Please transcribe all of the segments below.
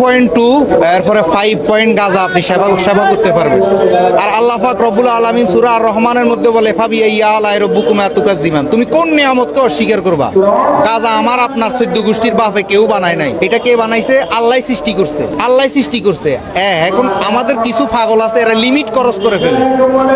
Point two five point আপনি বলে আমাদের কিছু পাগল আছে, এরা লিমিট খরচ করে ফেলে।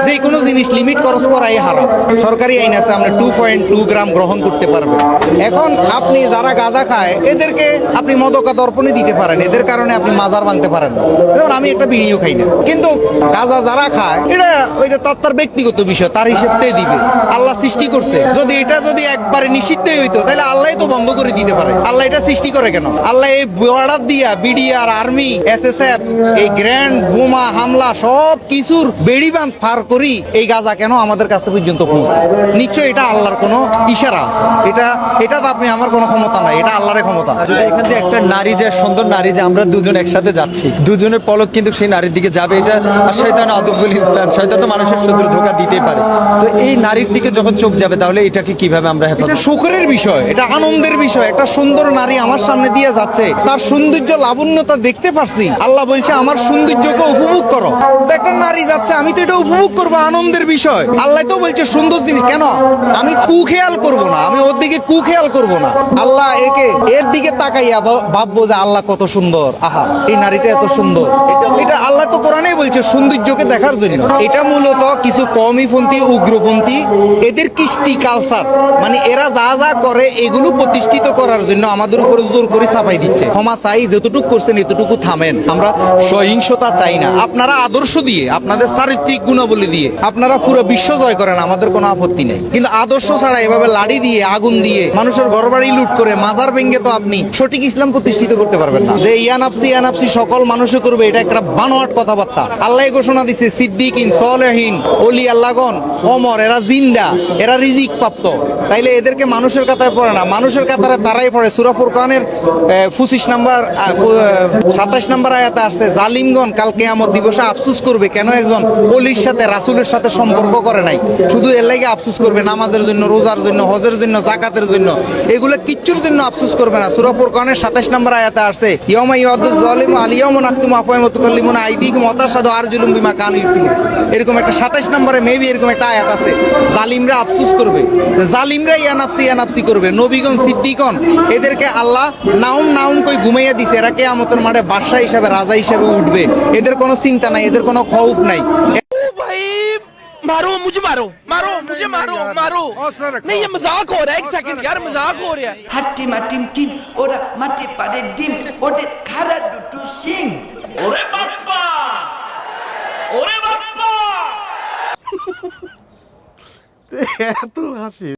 যে কোনো জিনিস লিমিট খরচ করাই হারাম। সরকারি আইন আছে, আমরা টু পয়েন্ট টু গ্রাম গ্রহণ করতে পারবেন এখন আপনি যারা গাঁজা খায়, এদেরকে আপনি মদকা দর্পণে দিতে পারেন। এদের কারণে আপনি মাজার ভাঙতে পারেন না। যেমন আমি একটা বিড়িও খাই না। কিন্তু গাঁজা যারা খায়, এটা ওইটা তার তার ব্যক্তিগত বিষয়, তার হিসেবতেই দিবে। আল্লাহ সৃষ্টি করছে। যদি এটা যদি একবারে নিষিদ্ধই হইতো, তাহলে আল্লাহ তো বন্ধ করে দিতে পারে। আল্লাহ এটা সৃষ্টি করে কেন? আল্লাহ এই বর্ডার দিয়া, বিডিআর, আর্মি, এসএসএফ, এই গ্র্যান্ড, বোমা, হামলা, সব কিছুর বেড়ি বাঁধ পার করি এই গাজা কেন আমাদের কাছে পর্যন্ত পৌঁছে? নিশ্চয় এটা আল্লাহর কোনো ইশারা আছে। এটা এটা তো আপনি, আমার কোনো ক্ষমতা নাই। এটা আল্লাহরের ক্ষমতা। এখান থেকে একটা নারী যে, সুন্দর নারী যে আমরা দুজন একসাথে যাচ্ছি। দুজনের পলক কিন্তু সেই নারীর দিকে যাবে। এটা আর শয়তান আদবুল ইনসান। শয়তান তো মানুষের শত্রু ধোকা দিতেই পারে। তো এই নারীর দিকে যখন চোখ যাবে, তাহলে এটাকে কীভাবে আমরা এটা সুখের বিষয়, এটা আনন্দের বিষয়। একটা সুন্দর নারী আমার সামনে দিয়ে যাচ্ছে। তার সৌন্দর্য লাবণ্যতা দেখতে পারছি। আল্লাহ বলছে, আমার সৌন্দর্যকে উপভোগ করো। তো একটা নারী যাচ্ছে, আমি তো এটা উপভোগ করব, আনন্দের বিষয়। আল্লাহ তো বলছে, সুন্দর জিনিস, কেন? আমি কু খেয়াল করব না। আমি ওর দিকে কু খেয়াল করব না। আল্লাহ একে, এর দিকে তাকাইয়া ভাববো যে আল্লাহ কত সুন্দর। আহা, এই নারীটা এত সুন্দর। এটা- আল্লাহ তো কোরআনেই বলছে সৌন্দর্যকে দেখার জন্য। এটা মূলত কিছু কমিপন্থী, উগ্রপন্থী, এদের কৃষ্টি কালচার মানে এরা যা যা করে, এগুলো প্রতিষ্ঠিত করার জন্য আমাদের উপরে জোর করে চাপাই দিচ্ছে। ক্ষমা চাই, যতটুকু করছেন, এতটুকু থামেন। আমরা সহিংসতা চাই না। আপনারা আদর্শ দিয়ে, আপনাদের চারিত্রিক গুণাবলী দিয়ে, আপনারা পুরো বিশ্ব জয় করেন, আমাদের কোনো আপত্তি নেই। কিন্তু আদর্শ ছাড়া এভাবে লাড়ি দিয়ে, আগুন দিয়ে, মানুষের ঘরবাড়ি লুট করে, মাজার ভেঙ্গে তো আপনি সঠিক ইসলাম প্রতিষ্ঠিত করতে পারবেন না। যে ইয়ানাপসি ইয়ানাপসি সকল মানুষে করবে, এটা একটা বানোয়াট কথাবার্তা। আল্লাহ ঘোষণা দিছে, সিদ্দিকিন, সলেহীন অলি আল্লাগন অমর এরা জিন্দা, এরা রিজিক প্রাপ্ত তাইলে এদেরকে মানুষের কাতায় পড়ে না। মানুষের কাতারে তারাই পড়ে। সুরাপুর খানের পঁচিশ নাম্বার সাতাশ নাম্বার আয়াতে আসছে, জালিমগণ কাল কেয়ামত দিবসে আফসুস করবে। কেন একজন অলির সাথে, রাসুলের সাথে সম্পর্ক করে নাই? শুধু এর লাগে আফসুস করবে, নামাজের জন্য, রোজার জন্য, হজের জন্য, জাকাতের জন্য। এগুলো কিচ্ছুর জন্য আফসুস করবে না। সুরাপুর খানের সাতাশ নাম্বার আয়াতে আসছে ইয়মা আরজুলুম বিমা এরকম একটা সাতাশ নম্বরে মেবি এরকম একটা আয়াত আছে। জালিমরা আফসুস করবে। জালিমরা ইয়ানাফসি ইয়ানাফসি করবে। নবীগণ সিদ্দিকন এদেরকে আল্লাহ নাউম নাউম কই ঘুমাইয়া দিছে। এরা কেয়ামতের মাঠে বাসা হিসাবে, রাজা হিসাবে উঠবে। এদের কোনো চিন্তা নাই, এদের কোনো খৌফ নাই। मारो मुझे मारो मारो मुझे मारो मारो नहीं ये मजाक हो रहा है एक सेकंड यार मजाक हो रहा है হাট্টি মাটিম টিম ওরা মাটি পারে ডিম ওদের খারা দুটো সিং ওরে বাপ্পা ওরে বাপ্পা এত হাসি